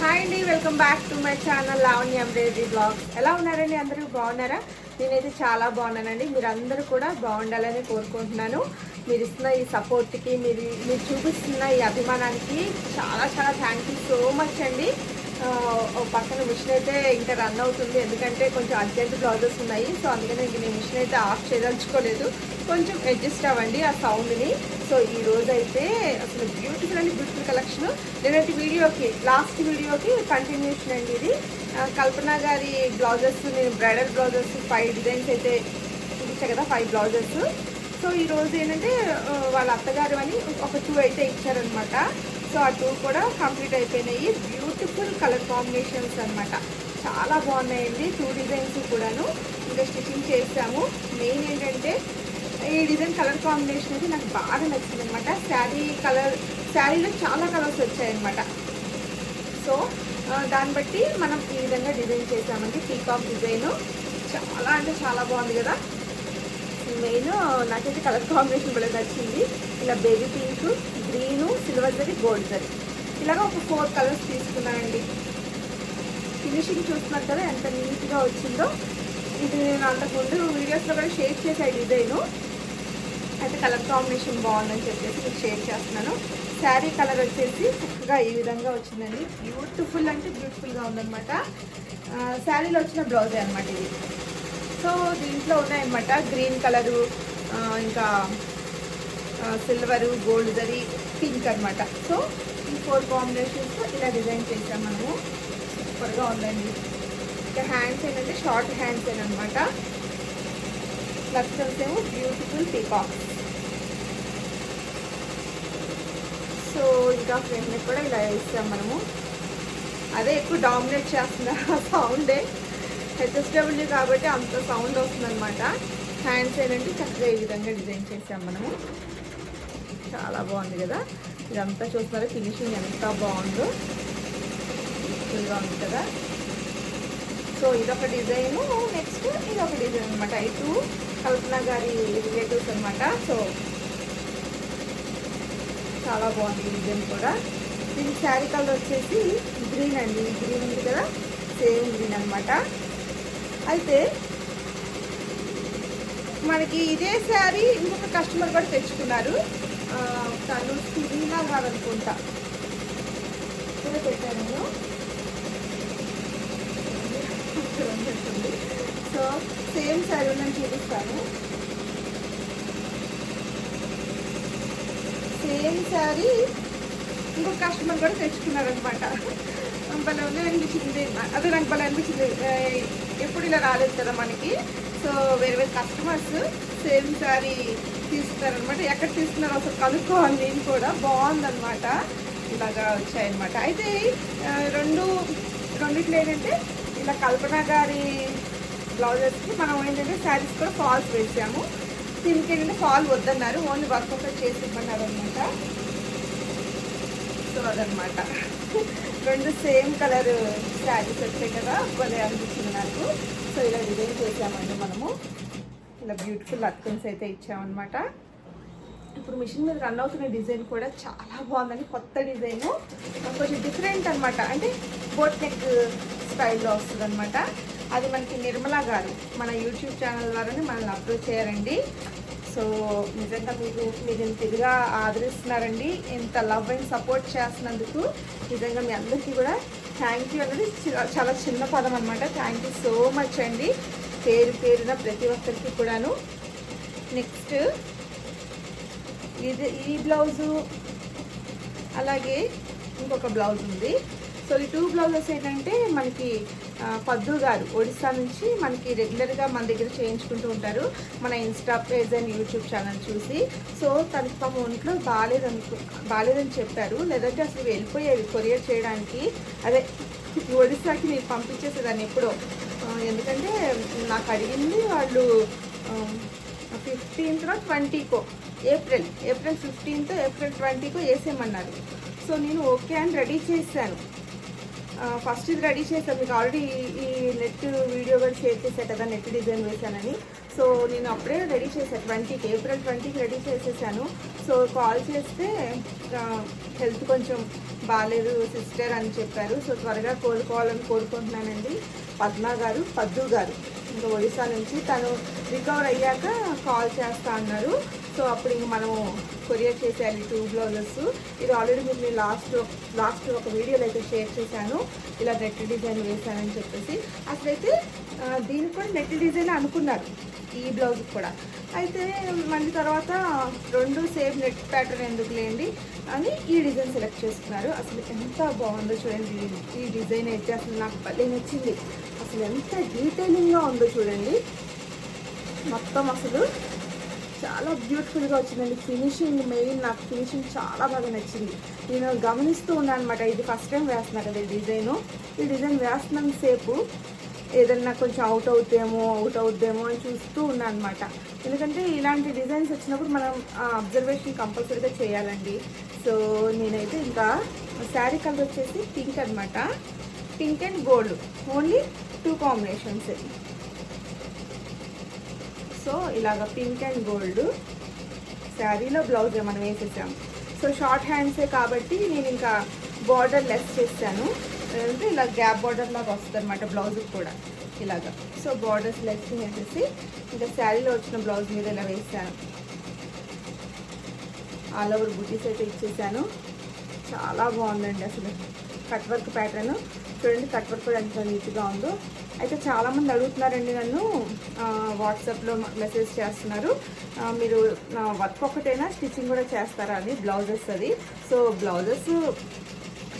Hi అండి welcome back to my channel Lavanya embroidery blogs ఎలా ఉన్నారండి అందరూ? బాగున్నారా? నేనైతే చాలా బాగున్నానండి. మీరు అందరూ కూడా బాగుండాలని కోరుకుంటున్నాను. మీరు ఇస్తున్న ఈ సపోర్ట్కి మీరు మీరు చూపిస్తున్న ఈ అభిమానానికి చాలా చాలా థ్యాంక్ యూ సో మచ్ అండి. పక్కన మిషన్ అయితే ఇంకా రన్ అవుతుంది. ఎందుకంటే కొంచెం అర్జెంట్ బ్లౌజెస్ ఉన్నాయి. సో అందుకని ఇంక నేను మిషన్ అయితే ఆఫ్ చేయదలుచుకోలేదు. కొంచెం అడ్జస్ట్ అవ్వండి ఆ సౌండ్ని సో ఈ రోజు అయితే అసలు బ్యూటిఫుల్ అండి బ్యూటిఫుల్ కలెక్షన్ నేనైతే వీడియోకి లాస్ట్ వీడియోకి కంటిన్యూషన్ అండి ఇది. కల్పన గారి బ్లౌజెస్ నేను బ్రైడల్ బ్లౌజెస్ ఫైవ్ డిజైన్స్ అయితే చూపించా కదా ఫైవ్ బ్లౌజెస్ సో ఈ రోజు ఏంటంటే వాళ్ళ అత్తగారు అని ఒక టూ అయితే ఇచ్చారనమాట సో ఆ టూ కూడా కంప్లీట్ అయిపోయినాయి. బ్యూటిఫుల్ కలర్ కాంబినేషన్స్ అనమాట చాలా బాగున్నాయండి టూ డిజైన్స్ కూడాను. ఇంకా స్టిచ్చింగ్ చేసాము. మెయిన్ ఏంటంటే ఈ డిజైన్ కలర్ కాంబినేషన్ అయితే నాకు బాగా నచ్చింది అనమాట శారీ కలర్ శారీలో చాలా కలర్స్ వచ్చాయన్నమాట. సో దాన్ని బట్టి మనం ఈ విధంగా డిజైన్ చేసామండి. పీకాక్ డిజైన్ చాలా అంటే చాలా బాగుంది కదా. మెయిన్ నాకైతే కలర్ కాంబినేషన్ కూడా నచ్చింది. ఇలా baby pink green silver zari gold zari. ఇలాగ ఒక ఫోర్ కలర్స్ తీసుకున్నానండి. ఫినిషింగ్ చూస్తున్నారు కదా ఎంత నీట్గా వచ్చిందో. ఇది నేను అంతకుముందు వీడియోస్లో కూడా షేర్ చేసే డిజైను. అయితే కలర్ కాంబినేషన్ బాగుందని చెప్పేసి మీకు షేర్ చేస్తున్నాను. శారీ కలర్ వచ్చేసి చక్కగా ఈ విధంగా వచ్చిందండి. బ్యూటిఫుల్ అంటే బ్యూటిఫుల్గా ఉందన్నమాట. శారీలో వచ్చిన బ్లౌజే అనమాట ఇది. సో దీంట్లో ఉన్నాయన్నమాట. గ్రీన్ కలరు ఇంకా సిల్వరు గోల్డ్ దరి పింక్ అన్నమాట. సో ఈ ఫోర్ కాంబినేషన్స్ ఇలా డిజైన్ చేసాం మనము. సూపర్గా ఉందండి. ఇంకా హ్యాండ్స్ ఏంటంటే షార్ట్ హ్యాండ్స్ అనమాట లక్షన్స్ ఏమో బ్యూటిఫుల్ పీకాక్ సో ఇంకా ఫ్రెండ్ కూడా ఇలా వేస్తాం మనము. అదే ఎక్కువ డామినేట్ చేస్తుంది సౌండే. హెచ్ఎస్డబ్ల్యూ కాబట్టి అంత సౌండ్ వస్తుంది అనమాట హ్యాండ్స్ ఏంటంటే చక్కగా ఈ విధంగా డిజైన్ చేసాం మనము. చాలా బాగుంది కదా. ఇదంతా చూస్తున్నారా? ఫినిషింగ్ ఎంత బాగుందో. ఫుల్గా ఉంది కదా. సో ఇదొక డిజైను నెక్స్ట్ ఇదొక డిజైన్ అనమాట ఇటు కల్పన గారి రిలేటివ్స్ అనమాట సో చాలా బాగుంది ఈ డిజైన్ కూడా. దీని శారీ కలర్ వచ్చేసి గ్రీన్ అండి. గ్రీన్ ఉంది కదా. సేమ్ గ్రీన్ అనమాట అయితే మనకి ఇదే శారీ ఇంకొక కస్టమర్ కూడా తెచ్చుకున్నారు. తను సిరీనా కాదనుకుంటా కూడా పెట్టాను నేను. సో సేమ్ శారీ నేను చూపిస్తాను. సేమ్ శారీ ఇంకొక కస్టమర్ కూడా తెచ్చుకున్నారనమాట భలే ఉంది అనిపించింది. అదే నాకు భలే అనిపించింది. ఎప్పుడు ఇలా రాలేదు కదా మనకి. సో వేరే వేరే కస్టమర్స్ సేమ్ శారీ తీసుకున్నారనమాట ఎక్కడ తీసుకున్నారో అసలు కనుక్కోవాలి నేను కూడా. బాగుందనమాట ఇలాగా వచ్చాయన్నమాట. అయితే రెండు రెండింటిలో ఏంటంటే ఇలా కల్పన గారి బ్లౌజెస్కి మనం ఏంటంటే శారీస్ కూడా ఫాల్స్ వేసాము. దీనికి ఏంటంటే ఫాల్ వద్దన్నారు. ఓన్లీ వర్క్ ఒకటి చేసి ఇవ్వన్నారు అనమాట సో అదనమాట రెండు సేమ్ కలర్ శారీస్ వచ్చాయి కదా. భలే అనిపించింది నాకు. సో ఇలా డిజైన్ చేసామండి మనము. ఇలా బ్యూటిఫుల్ అక్కన్స్ అయితే ఇచ్చామన్నమాట. ఇప్పుడు మిషన్ మీద రన్ అవుతున్న డిజైన్ కూడా చాలా బాగుందండి. కొత్త డిజైన్ కొంచెం డిఫరెంట్ అనమాట అంటే బోట్ నెక్ స్టైల్లో వస్తుంది అనమాట అది మనకి నిర్మలా గారు మన యూట్యూబ్ ఛానల్ ద్వారానే మనల్ని అప్లోడ్ చేయారండి. సో నిజంగా మీకు మీరు ఇంత ఇదిగా ఆదరిస్తున్నారండి. ఇంత లవ్ అండ్ సపోర్ట్ చేస్తున్నందుకు నిజంగా మీ అందరికీ కూడా థ్యాంక్ యూ అనేది చాలా చిన్న పదం అనమాట థ్యాంక్ యూ సో మచ్ అండి. పేరు పేరున ప్రతి ఒక్కరికి కూడాను. నెక్స్ట్ ఇది ఈ బ్లౌజు అలాగే ఇంకొక బ్లౌజ్ ఉంది సో ఈ టూ బ్లౌజెస్ ఏంటంటే మనకి పద్దు గారు ఒడిస్సా నుంచి మనకి రెగ్యులర్గా మన దగ్గర చేయించుకుంటూ ఉంటారు. మన insta page and YouTube channel చూసి. సో తనకి పాపం ఒంట్లో బాగాలేదనుకు బాగాలేదని చెప్పారు. లేదంటే అసలు వెళ్ళిపోయేది కొరియర్ చేయడానికి. అదే ఒడిస్సాకి నేను పంపించేసేదాన్ని ఎప్పుడో. ఎందుకంటే నాకు అడిగింది వాళ్ళు ఫిఫ్టీన్త్లో ట్వంటీకో ఏప్రిల్ ఏప్రిల్ ఫిఫ్టీన్త్ ఏప్రిల్ ట్వంటీకో వేసేయమన్నారు. సో నేను ఓకే అని రెడీ చేశాను. ఫస్ట్ ఇది రెడీ చేశాను. మీకు ఆల్రెడీ ఈ నెట్ వీడియో కూడా షేర్ చేశాను కదా నెట్ డిజైన్ వేశానని. సో నేను అప్పుడే రెడీ చేశాను. ట్వంటీకి ఏప్రిల్ ట్వంటీకి రెడీ చేసేసాను. సో కాల్ చేస్తే హెల్త్ కొంచెం బాగాలేదు సిస్టర్ అని చెప్పారు. సో త్వరగా కోలుకోవాలని కోరుకుంటున్నానండి. పద్మ గారు పద్దు గారు ఇంకా ఒడిశా నుంచి తను రికవర్ అయ్యాక కాల్ చేస్తా అన్నారు. సో అప్పుడు ఇంక మనము కొరియర్ చేసేయాలి టూ బ్లౌజెస్ ఇది ఆల్రెడీ మీకు నేను లాస్ట్ లాస్ట్ ఒక వీడియోలో అయితే షేర్ చేశాను. ఇలా నెట్ డిజైన్ వేశానని చెప్పేసి. అసలైతే దీనికి కూడా నెట్ డిజైన్ అనుకున్నారు ఈ బ్లౌజ్ కూడా. అయితే మళ్ళీ తర్వాత రెండు సేమ్ నెట్ ప్యాటర్న్ ఎందుకు లేండి అని ఈ డిజైన్ సెలెక్ట్ చేసుకున్నారు. అసలు ఎంత బాగుందో చూడండి. ఈ- ఈ డిజైన్ అయితే అసలు నాకు భలే నచ్చింది. అసలు ఎంత డీటెయిలింగ్గా ఉందో చూడండి. మొత్తం అసలు చాలా బ్యూటిఫుల్గా వచ్చిందండి. ఫినిషింగ్ మెయిన్ నాకు ఫినిషింగ్ చాలా బాగా నచ్చింది. నేను గమనిస్తూ ఉన్నాను అనమాట ఇది ఫస్ట్ టైం వేస్తున్నా కదా ఈ డిజైను. ఈ డిజైన్ వేస్తున్నంత సేపు ఏదన్నా కొంచెం అవుట్ అవుద్దేమో అవుట్ అవుద్దేమో అని చూస్తూ ఉన్నాను అనమాట ఎందుకంటే ఇలాంటి డిజైన్స్ వచ్చినప్పుడు మనం అబ్జర్వేషన్ కంపల్సరీగా చేయాలండి. సో నేనైతే ఇంకా శారీ కలర్ వచ్చేసి పింక్ అనమాట pink and gold only two combinations so ఇలాగ పింక్ అండ్ గోల్డ్ శారీలో బ్లౌజ్ మనం వేసేసాం. సో షార్ట్ హ్యాండ్సే కాబట్టి నేను ఇంకా బార్డర్ లెస్ చేశాను. అంటే ఇలా గ్యాప్ బార్డర్ లాగా వస్తుంది అనమాట బ్లౌజ్కి కూడా ఇలాగా. సో బార్డర్స్ లెస్ చేసేసి ఇంకా శారీలో వచ్చిన బ్లౌజ్ మీద ఇలా వేసాను ఆల్ ఓవర్ బుటీస్ అయితే ఇచ్చేసాను. చాలా బాగుందండి అసలు కట్ వర్క్ ప్యాటర్న్. చూడండి కట్ వర్క్ కూడా ఎంత నీట్గా ఉందో. అయితే చాలామంది అడుగుతున్నారండి నన్ను వాట్సాప్లో మెసేజ్ చేస్తున్నారు. మీరు నా వర్క్ ఒకటైనా స్టిచ్చింగ్ కూడా చేస్తారా అని బ్లౌజెస్ అది. సో బ్లౌజెస్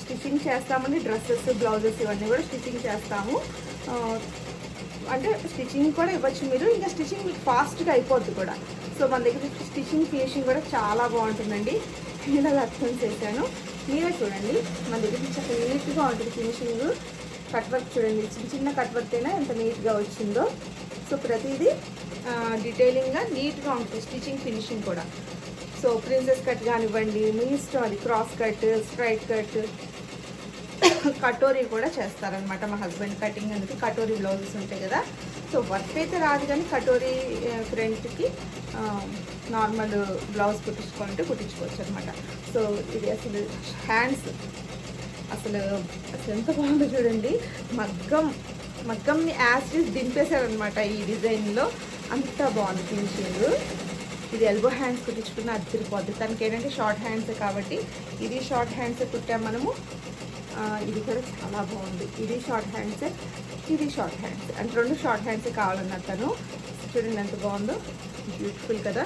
స్టిచ్చింగ్ చేస్తామండి డ్రెస్సెస్ బ్లౌజెస్ ఇవన్నీ కూడా స్టిచ్చింగ్ చేస్తాము. అంటే స్టిచ్చింగ్ కూడా ఇవ్వచ్చు మీరు ఇంకా స్టిచ్చింగ్ మీకు ఫాస్ట్గా అయిపోద్ది కూడా. సో మన దగ్గర స్టిచ్చింగ్ ఫినిషింగ్ కూడా చాలా బాగుంటుందండి. ఇలా అర్థం చేశాను. మీరే చూడండి. మన దగ్గర చక్కగా నీట్గా ఉంటుంది ఫినిషింగ్ కట్ వర్క్ చూడండి. చిన్న చిన్న కట్ వర్క్ అయినా ఎంత నీట్గా వచ్చిందో. సో ప్రతిదీ డీటెయిలింగ్గా నీట్గా ఉంటుంది. స్టిచ్చింగ్ ఫినిషింగ్ కూడా. సో ప్రిన్సెస్ కట్ కానివ్వండి మీ ఇష్టం అది cross cut straight cut katori కూడా చేస్తారనమాట మా హస్బెండ్ కటింగ్ అందుకు కటోరీ బ్లౌజెస్ ఉంటాయి కదా. సో వర్క్ అయితే రాదు కానీ కటోరీ ఫ్రంట్కి నార్మల్ బ్లౌజ్ కుట్టించుకుంటే కుట్టించుకోవచ్చు అనమాట సో ఇది అసలు హ్యాండ్స్. అసలు అసలు ఎంత బాగుందో చూడండి. మగ్గం మగ్గంని యాసిడ్ దింపేశారనమాట ఈ డిజైన్లో. అంత బాగుంది ఫినిషింగ్. ఇది ఎల్బో హ్యాండ్స్ కుట్టించుకున్న అద్దరిపోద్ది తనకి ఏంటంటే షార్ట్ హ్యాండ్స్ కాబట్టి ఇది షార్ట్ హ్యాండ్స్ కుట్టాం మనము. ఇది కూడా చాలా బాగుంది. ఇది షార్ట్ హ్యాండ్స్ ఇది షార్ట్ హ్యాండ్స్. అంటే రెండు షార్ట్ హ్యాండ్స్ కావాలన్న తను చూడండి ఎంత బాగుందో. బ్యూటిఫుల్ కదా.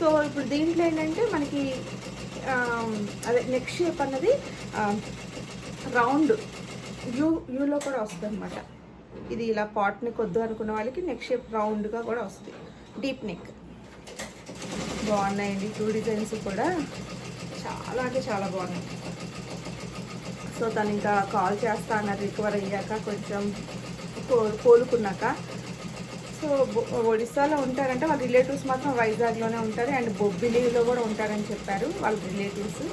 సో ఇప్పుడు దీంట్లో ఏంటంటే మనకి అదే నెక్ షేప్ అన్నది రౌండ్ యూ యూలో కూడా వస్తుంది అనమాట ఇది ఇలా పాట్ నెక్ వద్దు అనుకున్న వాళ్ళకి నెక్ షేప్ రౌండ్గా కూడా వస్తుంది. డీప్ నెక్ బాగున్నాయండి. టూ డిజైన్స్ కూడా. చాలా అంటే చాలా బాగున్నాయి. సో తను ఇంకా కాల్ చేస్తా అన్నారు. రికవర్ అయ్యాక కొంచెం కో- కోలుకున్నాక ఒడిస్సాలో ఉంటారంటే వాళ్ళ రిలేటివ్స్ మాత్రం వైజాగ్లోనే ఉంటారు. అండ్ బొబ్బిలిలో కూడా ఉంటారని చెప్పారు వాళ్ళ రిలేటివ్స్.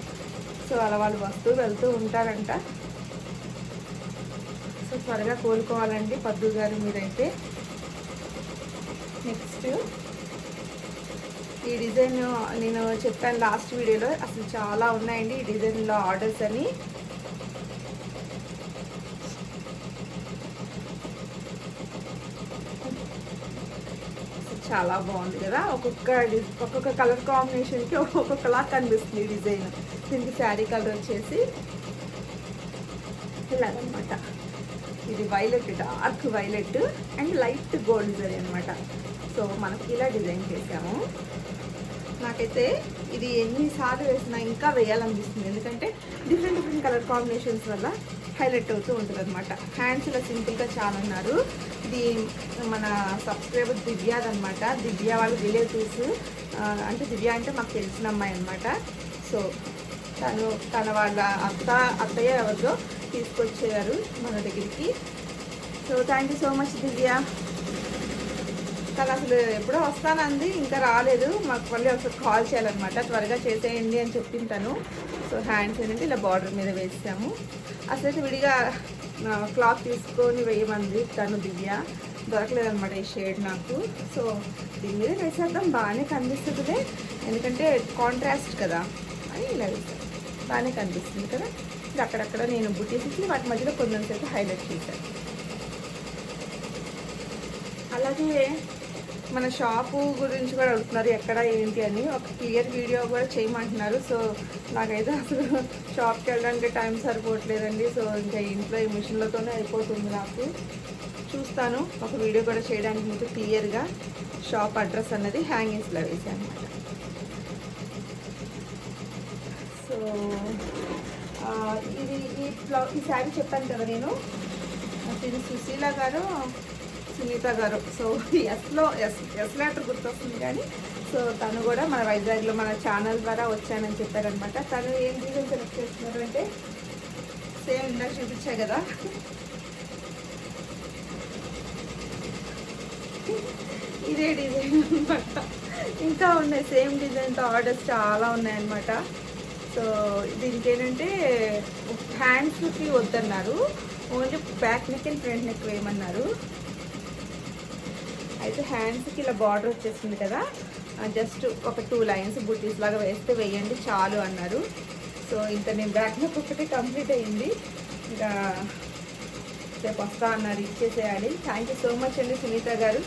సో అలా వాళ్ళు వస్తూ వెళ్తూ ఉంటారంట. సో త్వరగా కోలుకోవాలండి పద్దు గారు మీరైతే నెక్స్ట్ ఈ డిజైన్ నేను చెప్పాను లాస్ట్ వీడియోలో అసలు చాలా ఉన్నాయండి ఈ డిజైన్లో ఆర్డర్స్ అని. చాలా బాగుంది కదా. ఒక్కొక్క డి- ఒక్కొక్క కలర్ కాంబినేషన్కి ఒక్కొక్కలా కనిపిస్తుంది డిజైన్. దీనికి శారీ కలర్ వచ్చేసి ఇలాగనమాట ఇది violet dark violet and light gold zari అనమాట సో మనకి ఇలా డిజైన్ చేసాము నాకైతే ఇది ఎన్నిసార్లు వేసినా ఇంకా వేయాలనిపిస్తుంది. ఎందుకంటే డిఫరెంట్ డిఫరెంట్ కలర్ కాంబినేషన్స్ వల్ల హైలైట్ అవుతూ ఉంటుంది అనమాట హ్యాండ్స్లో సింపుల్గా చాలా ఉన్నారు ఇది మన సబ్స్క్రైబర్ దివ్యాదనమాట దివ్య వాళ్ళ రిలేటివ్స్ అంటే దివ్య అంటే మాకు తెలిసిన అమ్మాయి అనమాట సో తను తన వాళ్ళ అత్త అత్తయ్య ఎవరిదో తీసుకొచ్చారు మన దగ్గరికి. So thank you so much Divya. తను అసలు ఎప్పుడో వస్తానంది ఇంకా రాలేదు. మాకు మళ్ళీ ఒకసారి కాల్ చేయాలన్నమాట. త్వరగా చేసేయండి అని చెప్పింటాను సో హ్యాండ్స్ ఏంటంటే ఇలా బార్డర్ మీద వేసాము. అసలు విడిగా క్లాత్ తీసుకొని వేయమంది. తను దివ్య. దొరకలేదనమాట ఈ షేడ్ నాకు. సో దీని మీద వేసేద్దాం. బాగానే కనిపిస్తుంది ఎందుకంటే కాంట్రాస్ట్ కదా. అని ఇలా వేసాను బాగానే కనిపిస్తుంది కదా. ఇది అక్కడక్కడ నేను బుట్టేసి వాటి మధ్యలో కొంచెంసేపు హైలైట్ చేశాను. అలాగే మన షాపు గురించి కూడా అడుగుతున్నారు ఎక్కడ ఏంటి అని. ఒక క్లియర్ వీడియో కూడా చేయమంటున్నారు. సో నాకైతే అసలు షాప్కి వెళ్ళడానికి టైం సరిపోవట్లేదండి. సో ఇంకా ఇంట్లో ఈ మిషన్లతోనే అయిపోతుంది నాకు. చూస్తాను. ఒక వీడియో కూడా చేయడానికి మీకు క్లియర్గా షాప్ అడ్రస్ అన్నది హ్యాంగింగ్స్లో వేసాను. అనమాట సో ఇది ఈ ఈ శారీ చెప్పాను కదా నేను. ఇది సుశీల గారు సునీత గారు. సో ఎస్లో ఎస్ ఎస్ లెటర్ గుర్తొస్తుంది కానీ సో తను కూడా మన వైజాగ్లో మన ఛానల్ ద్వారా వచ్చానని చెప్పారనమాట. తను ఏం డిజైన్ సెలెక్ట్ చేస్తున్నారు అంటే సేమ్ ఇందాక చూపించా కదా. ఇదే డిజైన్ అనమాట ఇంకా ఉన్నాయి సేమ్ డిజైన్తో ఆర్డర్స్ చాలా ఉన్నాయన్నమాట. సో దీనికి ఏంటంటే హ్యాండ్స్కి వద్దన్నారు. Only back neck and front neck వేయమన్నారు. అయితే హ్యాండ్స్కి ఇలా బార్డర్ వచ్చేసింది కదా జస్ట్ ఒక టూ లైన్స్ బుటీస్ లాగా వేస్తే వేయండి చాలు అన్నారు. సో ఇంత నేను బ్యాక్ నెక్ ఒకటి కంప్లీట్ అయింది ఇంకా రేపు వస్తా అన్నారు ఇచ్చేసేయాలి. థ్యాంక్ యూ సో మచ్ అండి సునీత గారు.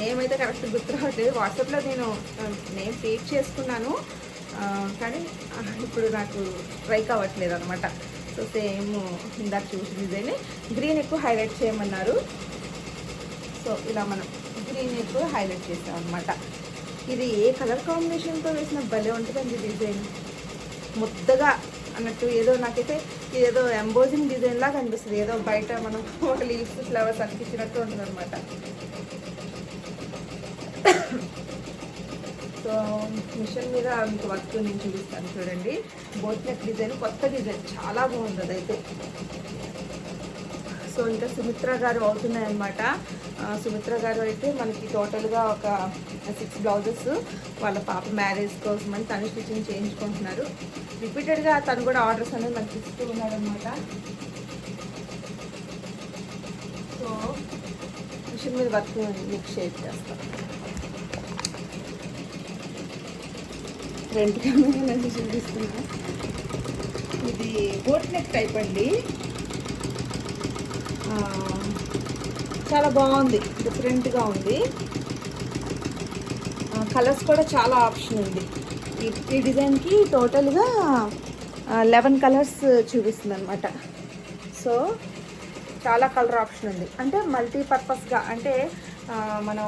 నేమ్ అయితే కరెక్ట్ గుర్తు రావట్లేదు. వాట్సాప్లో నేను నేమ్ ఫీడ్ చేసుకున్నాను. కానీ ఇప్పుడు నాకు ట్రై అవ్వట్లేదు అనమాట సో సేమ్ ఇందాక చూసి డిజైన్ గ్రీన్ ఎక్కువ హైలైట్ చేయమన్నారు. సో ఇలా మనం గ్రీన్ ఎక్కువ హైలైట్ చేసాం అనమాట ఇది ఏ కలర్ కాంబినేషన్తో వేసిన భలే ఉంటుందండి డిజైన్ ముద్దగా అన్నట్టు ఏదో నాకైతే ఏదో ఎంబోజింగ్ డిజైన్ లాగా అనిపిస్తుంది. ఏదో బయట మనం ఒక లీవ్స్ ఫ్లవర్స్ అనిపించినట్టు ఉంటుంది అనమాట సో మిషన్ మీద మీకు వర్క్ నేను చూపిస్తాను చూడండి. బోట్ నెక్ డిజైన్ కొత్త డిజైన్ చాలా బాగుంది అదైతే. సో ఇంకా సుమిత్ర గారు అవుతున్నాయన్నమాట. సుమిత్ర గారు అయితే మనకి టోటల్గా ఒక సిక్స్ బ్లౌజెస్ వాళ్ళ పాప మ్యారేజ్ కోసం అని తను స్టిచ్చింగ్ చేయించుకుంటున్నారు. రిపీటెడ్గా తను కూడా ఆర్డర్స్ అనేది మనకి ఇస్తూ ఉన్నారనమాట సో మిషన్ మీద వర్క్ మీకు షేర్ చేస్తాం. ఫ్రంట్ కెమెరా ఇది బోట్ నెక్ టైప్ అండి. చాలా బాగుంది. డిఫరెంట్గా ఉంది. కలర్స్ కూడా చాలా ఆప్షన్ ఉంది. ఈ ఈ డిజైన్కి టోటల్గా లెవెన్ కలర్స్ చూపిస్తుంది అనమాట సో చాలా కలర్ ఆప్షన్ ఉంది. అంటే మల్టీపర్పస్గా అంటే మనం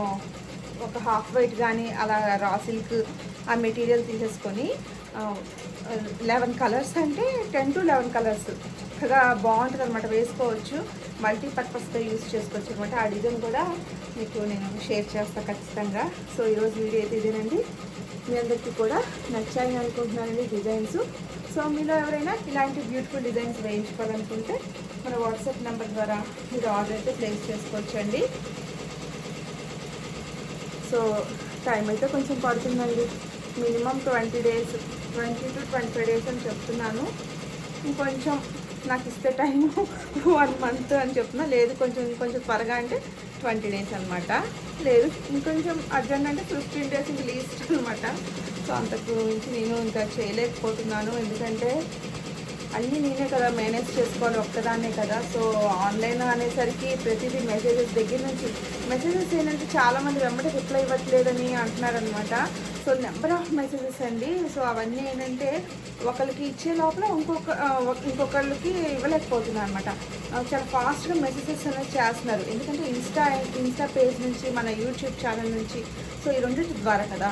ఒక హాఫ్ వైట్ కానీ అలా రా సిల్క్ ఆ మెటీరియల్ తీసేసుకొని లెవెన్ కలర్స్ అంటే టెన్ టు లెవెన్ కలర్స్ చక్కగా బాగుంటుంది అనమాట వేసుకోవచ్చు. మల్టీపర్పస్గా యూస్ చేసుకోవచ్చు అనమాట ఆ డిజైన్ కూడా మీకు నేను షేర్ చేస్తాను ఖచ్చితంగా. సో ఈరోజు వీడియో అయితే ఇదేనండి. మీ అందరికీ కూడా నచ్చాయని అనుకుంటున్నానండి డిజైన్స్. సో మీలో ఎవరైనా ఇలాంటి బ్యూటిఫుల్ డిజైన్స్ వేయించుకోవాలనుకుంటే మన వాట్సాప్ నెంబర్ ద్వారా మీరు ఆర్డర్ అయితే ప్లేస్ చేసుకోవచ్చండి. సో టైం అయితే కొంచెం పడుతుందండి. Minimum twenty days twenty to twenty five days అని చెప్తున్నాను. ఇంకొంచెం నాకు ఇస్తే టైం వన్ మంత్ అని చెప్తున్నా లేదు కొంచెం కొంచెం త్వరగా అంటే ట్వంటీ డేస్ అనమాట లేదు ఇంకొంచెం అర్జెంట్ అంటే ఫిఫ్టీన్ డేస్ ఇంక లీస్ట్ అనమాట సో అంతకు మించి నేను ఇంకా చేయలేకపోతున్నాను. ఎందుకంటే అన్నీ నేనే కదా మేనేజ్ చేసుకోవాలి ఒక్కదాన్నే కదా. సో ఆన్లైన్ అనేసరికి ప్రతిదీ మెసేజెస్ దగ్గర నుంచి మెసేజెస్ ఏంటంటే చాలామంది వెంబడి రిప్లై ఇవ్వట్లేదని అంటున్నారనమాట సో నెంబర్ ఆఫ్ మెసేజెస్ అండి. సో అవన్నీ ఏంటంటే ఒకరికి ఇచ్చే లోపల ఇంకొక ఇంకొకళ్ళకి ఇవ్వలేకపోతున్నారు అనమాట చాలా ఫాస్ట్గా మెసేజెస్ అనేది చేస్తున్నారు. ఎందుకంటే ఇన్స్టా ఇన్స్టా పేజ్ నుంచి మన యూట్యూబ్ ఛానల్ నుంచి. సో ఈ రెండింటి ద్వారా కదా.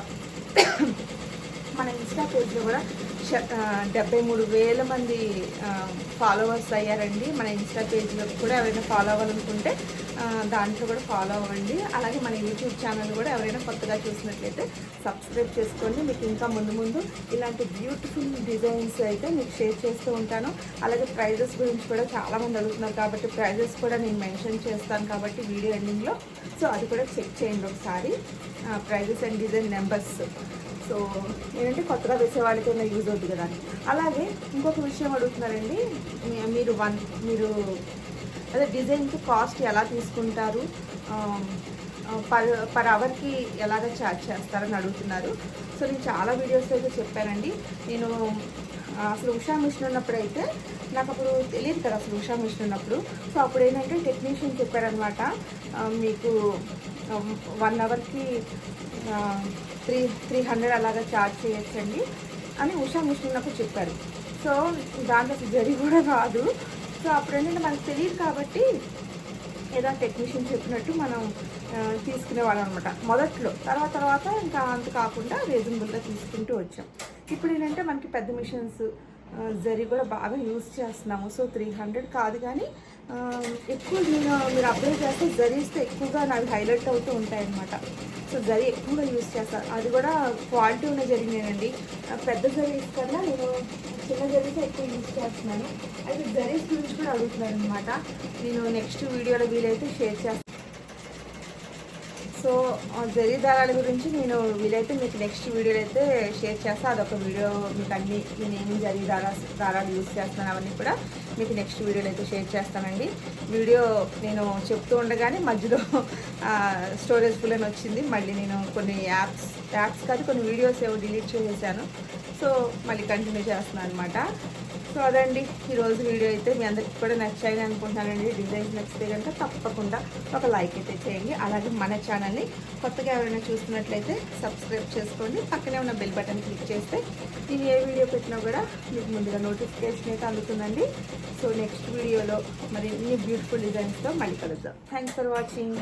మన ఇన్స్టా పేజ్లో కూడా డెబ్బై మూడు వేల మంది ఫాలోవర్స్ అయ్యారండి. మన ఇన్స్టా పేజ్లో కూడా ఎవరైనా ఫాలో అవ్వాలనుకుంటే దాంట్లో కూడా ఫాలో అవ్వండి. అలాగే మన యూట్యూబ్ ఛానల్ కూడా ఎవరైనా కొత్తగా చూసినట్లయితే సబ్స్క్రైబ్ చేసుకోండి. మీకు ఇంకా ముందు ముందు ఇలాంటి బ్యూటిఫుల్ డిజైన్స్ అయితే మీకు షేర్ చేస్తూ ఉంటాను. అలాగే ప్రైజెస్ గురించి కూడా చాలామంది అడుగుతున్నారు కాబట్టి ప్రైజెస్ కూడా నేను మెన్షన్ చేస్తాను కాబట్టి వీడియో ఎండింగ్లో సో అది కూడా చెక్ చేయండి ఒకసారి. Prices and design numbers so ఏంటంటే కొత్తగా వేసేవాళ్ళకి ఏమైనా యూజ్ అవుతుంది కదా అని. అలాగే ఇంకొక విషయం అడుగుతున్నారండి మీరు వన్ మీరు అదే డిజైన్కి కాస్ట్ ఎలా తీసుకుంటారు? పర్ పర్ అవర్కి ఎలాగ ఛార్జ్ చేస్తారని అడుగుతున్నారు. సో నేను చాలా వీడియోస్ అయితే చెప్పానండి. నేను అసలు ఉషా మిషన్ ఉన్నప్పుడు అయితే నాకు అప్పుడు తెలియదు కదా అసలు ఉషా మిషన్ ఉన్నప్పుడు. సో అప్పుడు ఏంటంటే టెక్నీషియన్ చెప్పారనమాట మీకు వన్ అవర్కి త్రీ త్రీ హండ్రెడ్ అలాగా ఛార్జ్ చేయొచ్చండి అని ఉషా మిషన్ నాకు చెప్పారు. సో దాంట్లో జరి కూడా రాదు సో అప్పుడు ఏంటంటే మనకు తెలియదు కాబట్టి ఏదో టెక్నీషియన్ చెప్పినట్టు మనం తీసుకునేవాళ్ళం అనమాట మొదట్లో తర్వాత తర్వాత ఇంకా అంత కాకుండా రీజనబుల్గా తీసుకుంటూ వచ్చాం. ఇప్పుడు ఏంటంటే మనకి పెద్ద మిషన్స్ జరి కూడా బాగా యూజ్ చేస్తున్నాము. సో త్రీ హండ్రెడ్ కాదు కానీ ఎక్కువ నేను మీరు అప్లై చేస్తే జరీస్తే ఎక్కువగా నాకు హైలైట్ అవుతూ ఉంటాయన్నమాట. సో జరీ ఎక్కువగా యూజ్ చేస్తాను అది కూడా క్వాలిటీ ఉన్న జరిగిందేనండి పెద్ద జరీస్ కన్నా నేను చిన్న జరీస్తే ఎక్కువ యూజ్ చేస్తున్నాను. అయితే జరీస్ గురించి కూడా అడుగుతున్నాను అనమాట నేను నెక్స్ట్ వీడియోలో వీలైతే షేర్ చేస్తాను. సో ఆ జరీ దారాల గురించి నేను వీలైతే మీకు నెక్స్ట్ వీడియోలో అయితే షేర్ చేస్తాను అదొక వీడియో మీకు అన్ని నేను ఏమి జరీ దారా దారాలు యూజ్ చేస్తున్నాను అవన్నీ కూడా మీకు నెక్స్ట్ వీడియోలో అయితే షేర్ చేస్తానండి. వీడియో నేను చెప్తూ ఉండగానే మధ్యలో స్టోరేజ్ ఫుల్ అని వచ్చింది. మళ్ళీ నేను కొన్ని యాప్స్ యాప్స్ కాదు కొన్ని వీడియోస్ ఏవో డిలీట్ చేసేసాను. సో మళ్ళీ కంటిన్యూ చేస్తున్నాను అనమాట సో అదండి ఈరోజు వీడియో అయితే మీ అందరికి కూడా నచ్చాయని అనుకుంటున్నానండి. డిజైన్స్ నచ్చితే కనుక తప్పకుండా ఒక లైక్ అయితే చేయండి. అలాగే మన ఛానల్ని కొత్తగా ఎవరైనా చూస్తున్నట్లయితే సబ్స్క్రైబ్ చేసుకోండి. పక్కనే ఉన్న బెల్ బటన్ క్లిక్ చేస్తే నేను ఏ వీడియో పెట్టినా కూడా మీకు ముందుగా నోటిఫికేషన్ అయితే అందుతుందండి. సో నెక్స్ట్ వీడియోలో మరి ఇన్ని బ్యూటిఫుల్ డిజైన్స్తో మళ్ళీ కలుద్దాం. Thanks for watching